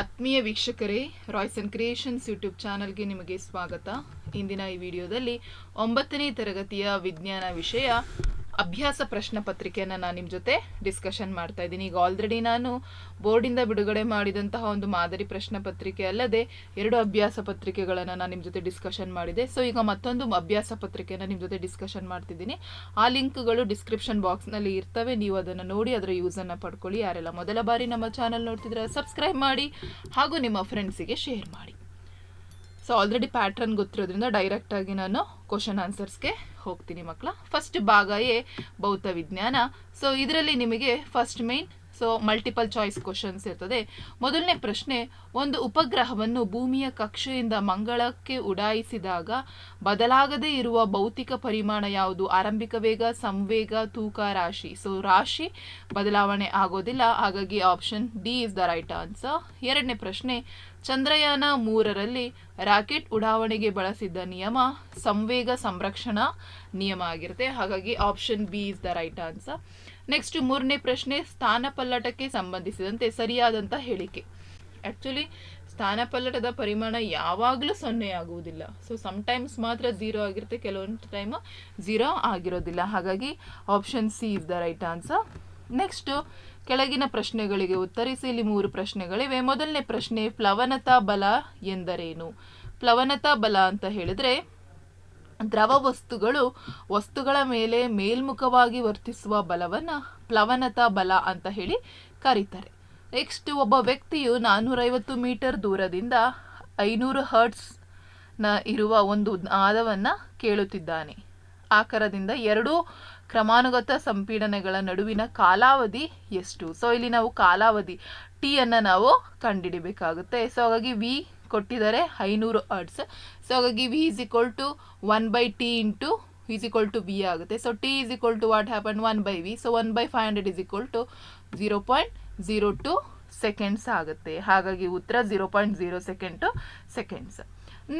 ಆತ್ಮೀಯ ವೀಕ್ಷಕರೇ Royce and creations YouTube ಚಾನಲ್ಗೆ ನಿಮಗೆ ಸ್ವಾಗತ. ಇಂದಿನ ಈ ವಿಡಿಯೋದಲ್ಲಿ ಒಂಬತ್ತನೇ ತರಗತಿಯ ವಿಜ್ಞಾನ ವಿಷಯ ಅಭ್ಯಾಸ ಪ್ರಶ್ನೆ ಪತ್ರಿಕೆಯನ್ನು ನಾನು ನಿಮ್ಮ ಜೊತೆ ಡಿಸ್ಕಷನ್ ಮಾಡ್ತಾ ಇದ್ದೀನಿ. ಈಗ ಆಲ್ರೆಡಿ ನಾನು ಬೋರ್ಡಿಂದ ಬಿಡುಗಡೆ ಮಾಡಿದಂತಹ ಒಂದು ಮಾದರಿ ಪ್ರಶ್ನೆ ಪತ್ರಿಕೆ ಅಲ್ಲದೆ ಎರಡು ಅಭ್ಯಾಸ ಪತ್ರಿಕೆಗಳನ್ನು ನಾನು ನಿಮ್ಮ ಜೊತೆ ಡಿಸ್ಕಷನ್ ಮಾಡಿದೆ. ಸೊ ಈಗ ಮತ್ತೊಂದು ಅಭ್ಯಾಸ ಪತ್ರಿಕೆಯನ್ನು ನಿಮ್ಮ ಜೊತೆ ಡಿಸ್ಕಷನ್ ಮಾಡ್ತಿದ್ದೀನಿ. ಆ ಲಿಂಕ್ಗಳು ಡಿಸ್ಕ್ರಿಪ್ಷನ್ ಬಾಕ್ಸ್ನಲ್ಲಿ ಇರ್ತವೆ. ನೀವು ಅದನ್ನು ನೋಡಿ ಅದರ ಯೂಸನ್ನು ಪಡ್ಕೊಳ್ಳಿ. ಯಾರೆಲ್ಲ ಮೊದಲ ಬಾರಿ ನಮ್ಮ ಚಾನಲ್ ನೋಡ್ತಿದ್ರೆ ಸಬ್ಸ್ಕ್ರೈಬ್ ಮಾಡಿ ಹಾಗೂ ನಿಮ್ಮ ಫ್ರೆಂಡ್ಸಿಗೆ ಶೇರ್ ಮಾಡಿ. ಸೊ ಆಲ್ರೆಡಿ ಪ್ಯಾಟ್ರನ್ ಗೊತ್ತಿರೋದ್ರಿಂದ ಡೈರೆಕ್ಟಾಗಿ ನಾನು ಕ್ವಶನ್ ಆನ್ಸರ್ಸ್ಗೆ ಹೋಗ್ತೀನಿ ಮಕ್ಕಳ. ಫಸ್ಟ್ ಭಾಗ ಎ ಭೌತ ವಿಜ್ಞಾನ. ಸೊ ಇದರಲ್ಲಿ ನಿಮಗೆ first main so multiple choice questions ಇರ್ತದೆ. ಮೊದಲನೇ ಪ್ರಶ್ನೆ, ಒಂದು ಉಪಗ್ರಹವನ್ನು ಭೂಮಿಯ ಕಕ್ಷೆಯಿಂದ ಮಂಗಳಕ್ಕೆ ಉಡಾಯಿಸಿದಾಗ ಬದಲಾಗದೇ ಇರುವ ಭೌತಿಕ ಪರಿಮಾಣ ಯಾವುದು? ಆರಂಭಿಕ ವೇಗ, ಸಂವೇಗ, ತೂಕ, ರಾಶಿ. ಸೊ ರಾಶಿ ಬದಲಾವಣೆ ಆಗೋದಿಲ್ಲ. ಹಾಗಾಗಿ option D is the right answer ಎರಡನೇ ಪ್ರಶ್ನೆ ಚಂದ್ರಯಾನ ಮೂರರಲ್ಲಿ ರಾಕೆಟ್ ಉಡಾವಣೆಗೆ ಬಳಸಿದ್ದ ನಿಯಮ ಸಂವೇಗ ಸಂರಕ್ಷಣಾ ನಿಯಮ ಆಗಿರುತ್ತೆ. ಹಾಗಾಗಿ option B is the right answer next ಮೂರನೇ ಪ್ರಶ್ನೆ ಸ್ಥಾನಪಲ್ಲಟಕ್ಕೆ ಸಂಬಂಧಿಸಿದಂತೆ ಸರಿಯಾದಂಥ ಹೇಳಿಕೆ. ಆ್ಯಕ್ಚುಲಿ ಸ್ಥಾನಪಲ್ಲಟದ ಪರಿಮಾಣ ಯಾವಾಗಲೂ ಸೊನ್ನೆ ಆಗುವುದಿಲ್ಲ. ಸೊ ಸಮ್ಟೈಮ್ಸ್ ಮಾತ್ರ ಝೀರೋ ಆಗಿರುತ್ತೆ, ಕೆಲವೊಂದು ಟೈಮ್ ಝೀರೋ ಆಗಿರೋದಿಲ್ಲ. ಹಾಗಾಗಿ option C is the right answer next ಕೆಳಗಿನ ಪ್ರಶ್ನೆಗಳಿಗೆ ಉತ್ತರಿಸಿ. ಇಲ್ಲಿ ಮೂರು ಪ್ರಶ್ನೆಗಳಿವೆ. ಮೊದಲನೇ ಪ್ರಶ್ನೆ, ಪ್ಲವನತಾ ಬಲ ಎಂದರೇನು? ಪ್ಲವನತಾ ಬಲ ಅಂತ ಹೇಳಿದ್ರೆ, ದ್ರವ ವಸ್ತುಗಳು ವಸ್ತುಗಳ ಮೇಲೆ ಮೇಲ್ಮುಖವಾಗಿ ವರ್ತಿಸುವ ಬಲವನ್ನು ಪ್ಲವನತಾ ಬಲ ಅಂತ ಹೇಳಿ ಕರೀತಾರೆ. ನೆಕ್ಸ್ಟ್, ಒಬ್ಬ ವ್ಯಕ್ತಿಯು ನಾನ್ನೂರೈವತ್ತು ಮೀಟರ್ ದೂರದಿಂದ ಐನೂರು ಹರ್ಟ್ಸ್ನ ಇರುವ ಒಂದು ನಾದವನ್ನು ಕೇಳುತ್ತಿದ್ದಾನೆ. ಆಕರದಿಂದ ಎರಡೂ ಕ್ರಮಾನುಗತ ಸಂಪೀಡನೆಗಳ ನಡುವಿನ ಕಾಲಾವಧಿ ಎಷ್ಟು? ಸೊ ಇಲ್ಲಿ ನಾವು ಕಾಲಾವಧಿ ಟಿ ಅನ್ನು ನಾವು ಕಂಡುಹಿಡಿಬೇಕಾಗುತ್ತೆ ಸೊ ಹಾಗಾಗಿ ವಿ ಕೊಟ್ಟಿದ್ದಾರೆ ಐನೂರು ಅರ್ಟ್ಸ್ ಸೊ ಹಾಗಾಗಿ v is equal to one by t into is equal to v ಆಗುತ್ತೆ. So t is equal to what happen one by v so one by five hundred is equal to zero point zero two seconds ಆಗುತ್ತೆ. ಹಾಗಾಗಿ ಉತ್ತರ zero point zero second seconds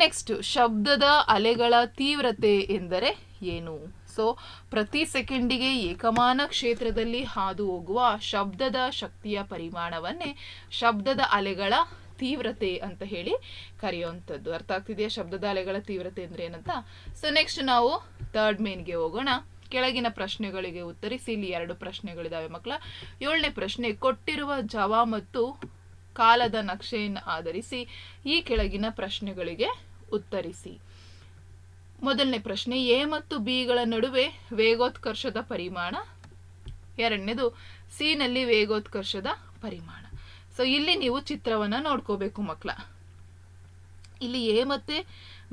next ಶಬ್ದದ ಅಲೆಗಳ ತೀವ್ರತೆ ಎಂದರೆ ಏನು? So ಪ್ರತಿ ಸೆಕೆಂಡಿಗೆ ಏಕಮಾನ ಕ್ಷೇತ್ರದಲ್ಲಿ ಹಾದು ಹೋಗುವ ಶಬ್ದದ ಶಕ್ತಿಯ ಪರಿಮಾಣವನ್ನೇ ಶಬ್ದದ ಅಲೆಗಳ ತೀವ್ರತೆ ಅಂತ ಹೇಳಿ ಕರೆಯುವಂಥದ್ದು. ಅರ್ಥ ಆಗ್ತಿದೆಯಾ? ಶಬ್ದದ ಅಲೆಗಳ ತೀವ್ರತೆ ಅಂದ್ರೆ ಏನಂತ? ಸೊ ನೆಕ್ಸ್ಟ್ ನಾವು ಥರ್ಡ್ ಮೇನ್ಗೆ ಹೋಗೋಣ. ಕೆಳಗಿನ ಪ್ರಶ್ನೆಗಳಿಗೆ ಉತ್ತರಿಸಿ. ಇಲ್ಲಿ ಎರಡು ಪ್ರಶ್ನೆಗಳಿದಾವೆ ಮಕ್ಕಳ ಏಳನೇ ಪ್ರಶ್ನೆ, ಕೊಟ್ಟಿರುವ ಜವ ಮತ್ತು ಕಾಲದ ನಕ್ಷೆಯನ್ನು ಆಧರಿಸಿ ಈ ಕೆಳಗಿನ ಪ್ರಶ್ನೆಗಳಿಗೆ ಉತ್ತರಿಸಿ. ಮೊದಲನೇ ಪ್ರಶ್ನೆ, ಎ ಮತ್ತು ಬಿಗಳ ನಡುವೆ ವೇಗೋತ್ಕರ್ಷದ ಪರಿಮಾಣ? ಎರಡನೇದು, ಸಿ ನಲ್ಲಿ ವೇಗೋತ್ಕರ್ಷದ ಪರಿಮಾಣ. ಸೊ ಇಲ್ಲಿ ನೀವು ಚಿತ್ರವನ್ನ ನೋಡ್ಕೋಬೇಕು ಮಕ್ಕಳ ಇಲ್ಲಿ ಎ ಮತ್ತೆ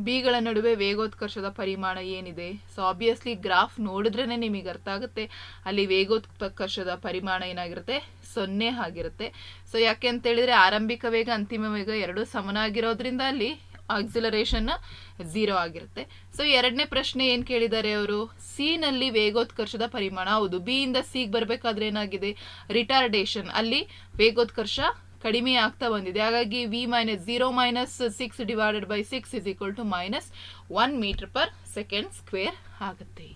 ಬಿಗಳ ನಡುವೆ ವೇಗೋತ್ಕರ್ಷದ ಪರಿಮಾಣ ಏನಿದೆ? ಸೊ ಆಬ್ವಿಯಸ್ಲಿ ಗ್ರಾಫ್ ನೋಡಿದ್ರೇ ನಿಮಗೆ ಅರ್ಥ ಆಗುತ್ತೆ. ಅಲ್ಲಿ ವೇಗೋತ್ಕರ್ಷದ ಪರಿಮಾಣ ಏನಾಗಿರುತ್ತೆ? ಸೊನ್ನೆ ಆಗಿರುತ್ತೆ. ಸೊ ಯಾಕೆ ಅಂತ ಹೇಳಿದ್ರೆ ಆರಂಭಿಕ ವೇಗ, ಅಂತಿಮ ವೇಗ ಎರಡೂ ಸಮನಾಗಿರೋದ್ರಿಂದ ಅಲ್ಲಿ ಆಕ್ಸಿಲರೇಷನ್ ಝೀರೋ ಆಗಿರುತ್ತೆ. ಸೊ ಎರಡನೇ ಪ್ರಶ್ನೆ ಏನು ಕೇಳಿದ್ದಾರೆ ಅವರು? ಸಿ ನಲ್ಲಿ ವೇಗೋತ್ಕರ್ಷದ ಪರಿಮಾಣ ಹೌದು. ಬಿ ಇಂದ ಸಿಗೆ ಬರಬೇಕಾದ್ರೆ ಏನಾಗಿದೆ? ರಿಟಾರ್ಡೇಷನ್ ಅಲ್ಲಿ ವೇಗೋತ್ಕರ್ಷ ಕಡಿಮೆ ಆಗ್ತಾ ಬಂದಿದೆ. ಹಾಗಾಗಿ v minus zero minus six divided by six is equal to minus one metre per second square ಆಗುತ್ತೆ.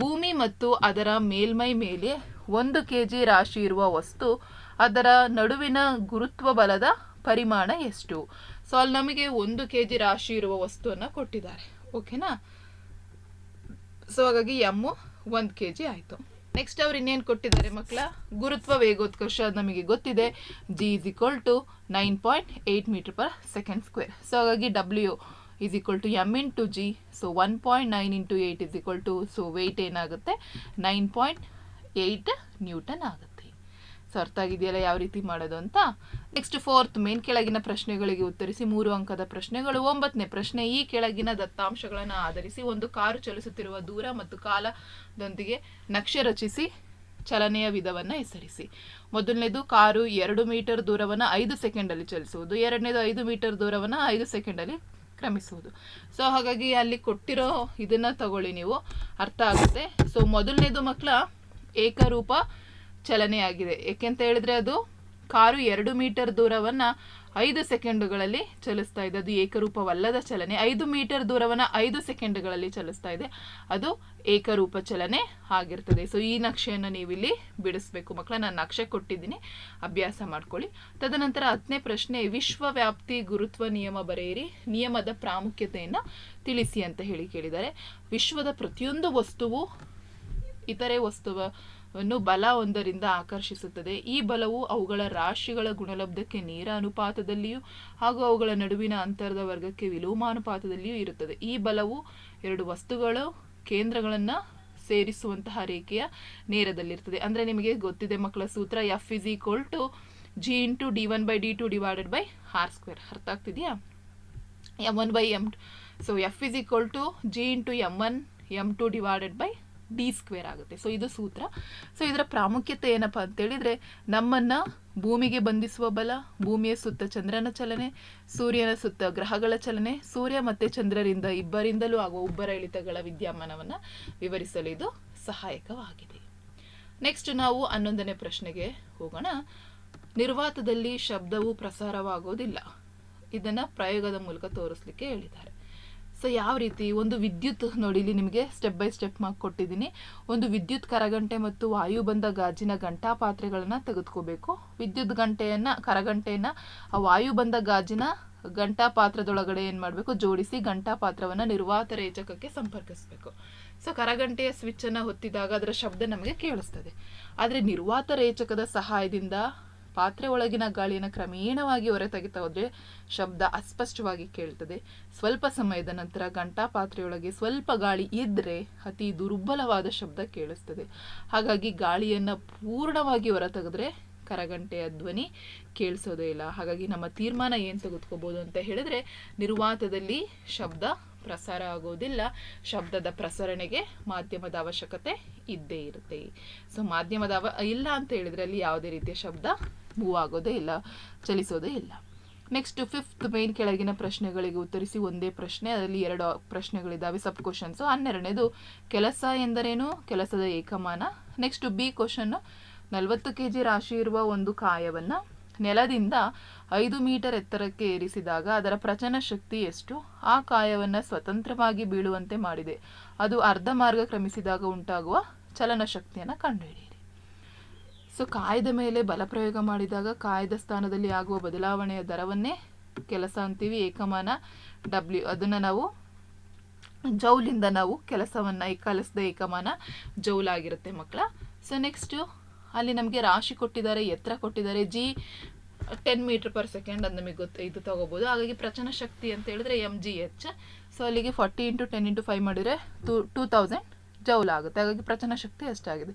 ಭೂಮಿ ಮತ್ತು ಅದರ ಮೇಲ್ಮೈ ಮೇಲೆ ಒಂದು ಕೆ ಜಿ ರಾಶಿ ಇರುವ ವಸ್ತು ಅದರ ನಡುವಿನ ಗುರುತ್ವ ಬಲದ ಪರಿಮಾಣ ಎಷ್ಟು? ಸೊ ಅಲ್ಲಿ ನಮಗೆ ಒಂದು ಕೆ ಜಿ ರಾಶಿ ಇರುವ ವಸ್ತುವನ್ನು ಕೊಟ್ಟಿದ್ದಾರೆ. ಓಕೆನಾ ಸೊ ಹಾಗಾಗಿ ಎಮ್ಮು ಒಂದು ಕೆ ಜಿ ಆಯಿತು. ನೆಕ್ಸ್ಟ್ ಅವ್ರು ಇನ್ನೇನು ಕೊಟ್ಟಿದ್ದಾರೆ ಮಕ್ಕಳ ಗುರುತ್ವ ವೇಗೋತ್ಕರ್ಷ ನಮಗೆ ಗೊತ್ತಿದೆ. G is equal to nine point eight metre per second square so ಹಾಗಾಗಿ W is equal to m into g so one point nine into eight is equal to so weight ಏನಾಗುತ್ತೆ? ನೈನ್ ಪಾಯಿಂಟ್ ಏಯ್ಟ್ ನ್ಯೂಟನ್ ಆಗುತ್ತೆ. So ಅರ್ಥ ಆಗಿದೆಯಲ್ಲ ಯಾವ ರೀತಿ ಮಾಡೋದು ಅಂತ? Next fourth main ಕೆಳಗಿನ ಪ್ರಶ್ನೆಗಳಿಗೆ ಉತ್ತರಿಸಿ, ಮೂರು ಅಂಕದ ಪ್ರಶ್ನೆಗಳು, ಒಂಬತ್ತನೇ ಪ್ರಶ್ನೆ, ಈ ಕೆಳಗಿನ ದತ್ತಾಂಶಗಳನ್ನು ಆಧರಿಸಿ ಒಂದು ಕಾರು ಚಲಿಸುತ್ತಿರುವ ದೂರ ಮತ್ತು ಕಾಲದೊಂದಿಗೆ ನಕ್ಷೆ ರಚಿಸಿ, ಚಲನೆಯ ವಿಧವನ್ನು ಹೆಸರಿಸಿ. ಮೊದಲನೇದು, ಕಾರು ಎರಡು ಮೀಟರ್ ದೂರವನ್ನು ಐದು ಸೆಕೆಂಡಲ್ಲಿ ಚಲಿಸುವುದು, ಎರಡನೇದು ಐದು ಮೀಟರ್ ದೂರವನ್ನು ಐದು ಸೆಕೆಂಡಲ್ಲಿ ಕ್ರಮಿಸುವುದು. ಸೊ ಹಾಗಾಗಿ ಅಲ್ಲಿ ಕೊಟ್ಟಿರೋ ಇದನ್ನು ತಗೊಳ್ಳಿ ನೀವು, ಅರ್ಥ ಆಗುತ್ತೆ. ಸೊ ಮೊದಲನೇದು ಮಕ್ಕಳ ಏಕರೂಪ ಚಲನೆ ಆಗಿದೆ. ಏಕೆಂತ ಹೇಳಿದ್ರೆ ಅದು ಕಾರು ಎರಡು ಮೀಟರ್ ದೂರವನ್ನು ಐದು ಸೆಕೆಂಡುಗಳಲ್ಲಿ ಚಲಿಸ್ತಾ ಇದೆ. ಅದು ಏಕರೂಪವಲ್ಲದ ಚಲನೆ. ಐದು ಮೀಟರ್ ದೂರವನ್ನು ಐದು ಸೆಕೆಂಡುಗಳಲ್ಲಿ ಚಲಿಸ್ತಾ ಇದೆ. ಅದು ಏಕರೂಪ ಚಲನೆ ಆಗಿರ್ತದೆ. ಸೊ ಈ ನಕ್ಷೆಯನ್ನು ನೀವಿಲ್ಲಿ ಬಿಡಿಸ್ಬೇಕು ಮಕ್ಕಳ. ನಾನು ನಕ್ಷೆ ಕೊಟ್ಟಿದ್ದೀನಿ. ಅಭ್ಯಾಸ ಮಾಡ್ಕೊಳ್ಳಿ. ತದನಂತರ ಹತ್ತನೇ ಪ್ರಶ್ನೆ, ವಿಶ್ವವ್ಯಾಪ್ತಿ ಗುರುತ್ವ ನಿಯಮ ಬರೆಯಿರಿ. ನಿಯಮದ ಪ್ರಾಮುಖ್ಯತೆಯನ್ನು ತಿಳಿಸಿ ಅಂತ ಹೇಳಿ ಕೇಳಿದ್ದಾರೆ. ವಿಶ್ವದ ಪ್ರತಿಯೊಂದು ವಸ್ತುವು ಇತರೆ ವಸ್ತುವನ್ನು ಬಲ ಒಂದರಿಂದ ಆಕರ್ಷಿಸುತ್ತದೆ. ಈ ಬಲವು ಅವುಗಳ ರಾಶಿಗಳ ಗುಣಲಬ್ಧಕ್ಕೆ ನೇರ ಅನುಪಾತದಲ್ಲಿಯೂ ಹಾಗೂ ಅವುಗಳ ನಡುವಿನ ಅಂತರದ ವರ್ಗಕ್ಕೆ ವಿಲೋಮಾನುಪಾತದಲ್ಲಿಯೂ ಇರುತ್ತದೆ. ಈ ಬಲವು ಎರಡು ವಸ್ತುಗಳು, ಕೇಂದ್ರಗಳನ್ನು ಸೇರಿಸುವಂತಹ ರೇಖೆಯ ನೇರದಲ್ಲಿರ್ತದೆ. ಅಂದರೆ ನಿಮಗೆ ಗೊತ್ತಿದೆ ಮಕ್ಕಳ ಸೂತ್ರ f is equal to g into d one by d two divided by r square ಅರ್ಥ ಆಗ್ತಿದೆಯಾ? M one by m so f is equal to g into m one m two divided by d square ಆಗುತ್ತೆ. So ಇದು ಸೂತ್ರ. So ಇದರ ಪ್ರಾಮುಖ್ಯತೆ ಏನಪ್ಪ ಅಂತೇಳಿದರೆ, ನಮ್ಮನ್ನು ಭೂಮಿಗೆ ಬಂಧಿಸುವ ಬಲ, ಭೂಮಿಯ ಸುತ್ತ ಚಂದ್ರನ ಚಲನೆ, ಸೂರ್ಯನ ಸುತ್ತ ಗ್ರಹಗಳ ಚಲನೆ, ಸೂರ್ಯ ಮತ್ತು ಚಂದ್ರರಿಂದ, ಇಬ್ಬರಿಂದಲೂ ಆಗುವ ಉಬ್ಬರ ಇಳಿತಗಳ ವಿದ್ಯಮಾನವನ್ನು ವಿವರಿಸಲು ಇದು ಸಹಾಯಕವಾಗಿದೆ. ನೆಕ್ಸ್ಟ್ ನಾವು ಹನ್ನೊಂದನೇ ಪ್ರಶ್ನೆಗೆ ಹೋಗೋಣ. ನಿರ್ವಾತದಲ್ಲಿ ಶಬ್ದವು ಪ್ರಸಾರವಾಗೋದಿಲ್ಲ. ಇದನ್ನು ಪ್ರಯೋಗದ ಮೂಲಕ ತೋರಿಸ್ಲಿಕ್ಕೆ ಹೇಳಿದ್ದಾರೆ. ಸೊ ಯಾವ ರೀತಿ ಒಂದು ವಿದ್ಯುತ್ ನೋಡಿ ಇಲ್ಲಿ ನಿಮಗೆ ಸ್ಟೆಪ್ ಬೈ ಸ್ಟೆಪ್ ಮಾರ್ಕ್ ಕೊಟ್ಟಿದ್ದೀನಿ. ಒಂದು ವಿದ್ಯುತ್ ಕರಗಂಟೆ ಮತ್ತು ವಾಯುಬಂಧ ಗಾಜಿನ ಗಂಟಾ ಪಾತ್ರೆಗಳನ್ನು ತೆಗೆದುಕೋಬೇಕು. ವಿದ್ಯುತ್ ಗಂಟೆಯನ್ನು, ಕರಗಂಟೆಯನ್ನು, ಆ ವಾಯುಬಂಧ ಗಾಜಿನ ಗಂಟಾ ಪಾತ್ರದೊಳಗಡೆ ಏನು ಮಾಡಬೇಕು? ಜೋಡಿಸಿ ಗಂಟಾ ಪಾತ್ರವನ್ನು ನಿರ್ವಾತ ರೇಚಕಕ್ಕೆ ಸಂಪರ್ಕಿಸಬೇಕು. ಸೊ ಕರಗಂಟೆಯ ಸ್ವಿಚ್ಚನ್ನು ಹೊತ್ತಿದಾಗ ಅದರ ಶಬ್ದ ನಮಗೆ ಕೇಳಿಸ್ತದೆ. ಆದರೆ ನಿರ್ವಾತ ರೇಚಕದ ಸಹಾಯದಿಂದ ಪಾತ್ರೆ ಒಳಗಿನ ಗಾಳಿಯನ್ನು ಕ್ರಮೇಣವಾಗಿ ಹೊರತೆಗಿತಾ ಹೋದರೆ ಶಬ್ದ ಅಸ್ಪಷ್ಟವಾಗಿ ಕೇಳ್ತದೆ. ಸ್ವಲ್ಪ ಸಮಯದ ನಂತರ ಗಂಟಾ ಪಾತ್ರೆಯೊಳಗೆ ಸ್ವಲ್ಪ ಗಾಳಿ ಇದ್ದರೆ ಅತಿ ದುರ್ಬಲವಾದ ಶಬ್ದ ಕೇಳಿಸ್ತದೆ. ಹಾಗಾಗಿ ಗಾಳಿಯನ್ನು ಪೂರ್ಣವಾಗಿ ಹೊರ ತೆಗೆದ್ರೆ ಕರಗಂಟೆಯ ಧ್ವನಿ ಕೇಳಿಸೋದೇ ಇಲ್ಲ. ಹಾಗಾಗಿ ನಮ್ಮ ತೀರ್ಮಾನ ಏನು ತೆಗೆದುಕೋಬೋದು ಅಂತ ಹೇಳಿದ್ರೆ ನಿರ್ವಾತದಲ್ಲಿ ಶಬ್ದ ಪ್ರಸಾರ ಆಗೋದಿಲ್ಲ. ಶಬ್ದದ ಪ್ರಸರಣೆಗೆ ಮಾಧ್ಯಮದ ಅವಶ್ಯಕತೆ ಇದ್ದೇ ಇರುತ್ತೆ. ಸೊ ಮಾಧ್ಯಮದ ಅವ ಇಲ್ಲ ಅಂತ ಹೇಳಿದ್ರೆ ಅಲ್ಲಿ ಯಾವುದೇ ರೀತಿಯ ಶಬ್ದ ಮೂವ್ ಆಗೋದೇ ಇಲ್ಲ, ಚಲಿಸೋದೇ ಇಲ್ಲ. ನೆಕ್ಸ್ಟ್ ಫಿಫ್ತ್ ಮೇನ್ ಕೆಳಗಿನ ಪ್ರಶ್ನೆಗಳಿಗೆ ಉತ್ತರಿಸಿ ಒಂದೇ ಪ್ರಶ್ನೆ, ಅದರಲ್ಲಿ ಎರಡು ಪ್ರಶ್ನೆಗಳಿದ್ದಾವೆ ಸಬ್ ಕ್ವಶನ್ಸ್ ಹನ್ನೆರಡನೇದು, ಕೆಲಸ ಎಂದರೇನು? ಕೆಲಸದ ಏಕಮಾನ. ನೆಕ್ಸ್ಟ್ ಬಿ ಕ್ವಶನ್ ನಲವತ್ತು ಕೆ ಜಿ ರಾಶಿ ಇರುವ ಒಂದು ಕಾಯವನ್ನು ನೆಲದಿಂದ ಐದು ಮೀಟರ್ ಎತ್ತರಕ್ಕೆ ಏರಿಸಿದಾಗ ಅದರ ಪ್ರಚನ ಶಕ್ತಿ ಎಷ್ಟು? ಆ ಕಾಯವನ್ನು ಸ್ವತಂತ್ರವಾಗಿ ಬೀಳುವಂತೆ ಮಾಡಿದೆ. ಅದು ಅರ್ಧ ಮಾರ್ಗ ಕ್ರಮಿಸಿದಾಗ ಉಂಟಾಗುವ ಚಲನ ಶಕ್ತಿಯನ್ನು ಕಂಡುಹಿಡಿಯಿರಿ ಸೊ ಕಾಯ್ದ ಮೇಲೆ ಬಲ ಪ್ರಯೋಗ ಮಾಡಿದಾಗ ಕಾಯ್ದ ಸ್ಥಾನದಲ್ಲಿ ಆಗುವ ಬದಲಾವಣೆಯ ದರವನ್ನೇ ಕೆಲಸ ಅಂತೀವಿ ಏಕಮಾನ ಡಬ್ಲ್ಯೂ ಅದನ್ನು ನಾವು ಜೌಲಿಂದ ನಾವು ಕೆಲಸವನ್ನು ಕಲಿಸಿದ ಏಕಮಾನ ಜೌಲ್ ಆಗಿರುತ್ತೆ ಮಕ್ಕಳ. ಸೊ ನೆಕ್ಸ್ಟು ಅಲ್ಲಿ ನಮಗೆ ರಾಶಿ ಕೊಟ್ಟಿದ್ದಾರೆ, ಎತ್ತರ ಕೊಟ್ಟಿದ್ದಾರೆ. G ten metre per second ಅದು ನಮಗೆ ಗೊತ್ತು, ಇದು ತೊಗೋಬೋದು. ಹಾಗಾಗಿ ಪ್ರಚನ ಶಕ್ತಿ ಅಂತ ಹೇಳಿದ್ರೆ ಎಂ ಜಿ ಎಚ್ ಸೊ ಅಲ್ಲಿಗೆ forty into ten into five ಮಾಡಿದರೆ ಟೂ ಟೂ ತೌಸಂಡ್ ಜೌಲ್ ಆಗುತ್ತೆ. ಹಾಗಾಗಿ ಪ್ರಚನ ಶಕ್ತಿ ಅಷ್ಟಾಗಿದೆ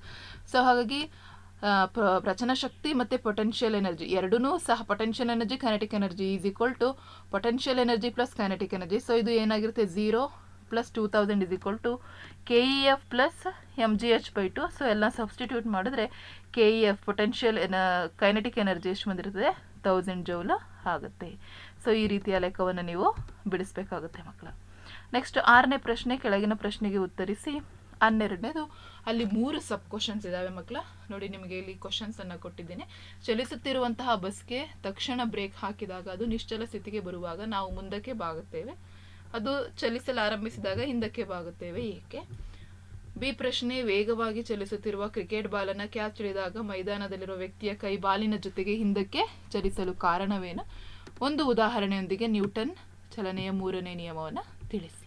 ಸೊ ಹಾಗಾಗಿ ಪ್ರಚನ ಶಕ್ತಿ ಮತ್ತು ಪೊಟೆನ್ಷಿಯಲ್ ಎನರ್ಜಿ ಎರಡೂ ಸಹ potential energy kinetic energy is equal to potential energy plus kinetic energy so ಇದು ಏನಾಗಿರುತ್ತೆ? Zero plus two thousand is equal to K E F plus M G H by two so ಎಲ್ಲ substitute ಮಾಡಿದ್ರೆ K E F potential ಎನ kinetic energy ಎಷ್ಟು ಬಂದಿರ್ತದೆ? Thousand joule ಆಗುತ್ತೆ. So ಈ ರೀತಿಯ ಲೆಕ್ಕವನ್ನು ನೀವು ಬಿಡಿಸ್ಬೇಕಾಗುತ್ತೆ ಮಕ್ಕಳ. ನೆಕ್ಸ್ಟ್ ಆರನೇ ಪ್ರಶ್ನೆ, ಕೆಳಗಿನ ಪ್ರಶ್ನೆಗೆ ಉತ್ತರಿಸಿ. ಹನ್ನೆರಡನೇದು. ಅಲ್ಲಿ ಮೂರು ಸಬ್ ಕ್ವಶನ್ಸ್ ಇದ್ದಾವೆ ಮಕ್ಕಳ ನೋಡಿ ನಿಮಗೆ ಇಲ್ಲಿ ಕ್ವಶನ್ಸ್ ಅನ್ನು ಕೊಟ್ಟಿದ್ದೇನೆ. ಚಲಿಸುತ್ತಿರುವಂತಹ ಬಸ್ಗೆ ತಕ್ಷಣ ಬ್ರೇಕ್ ಹಾಕಿದಾಗ ಅದು ನಿಶ್ಚಲ ಸ್ಥಿತಿಗೆ ಬರುವಾಗ ನಾವು ಮುಂದಕ್ಕೆ ಬಾಗುತ್ತೇವೆ. ಅದು ಚಲಿಸಲು ಆರಂಭಿಸಿದಾಗ ಹಿಂದಕ್ಕೆ ಬಾಗುತ್ತೇವೆ ಏಕೆ? ಬಿ ಪ್ರಶ್ನೆ, ವೇಗವಾಗಿ ಚಲಿಸುತ್ತಿರುವ ಕ್ರಿಕೆಟ್ ಬಾಲನ್ನು ಕ್ಯಾಚ್ ಹಿಡಿದಾಗ ಮೈದಾನದಲ್ಲಿರುವ ವ್ಯಕ್ತಿಯ ಕೈ ಬಾಲಿನ ಜೊತೆಗೆ ಹಿಂದಕ್ಕೆ ಚಲಿಸಲು ಕಾರಣವೇನು? ಒಂದು ಉದಾಹರಣೆಯೊಂದಿಗೆ ನ್ಯೂಟನ್ ಚಲನೆಯ ಮೂರನೇ ನಿಯಮವನ್ನು ತಿಳಿಸಿ.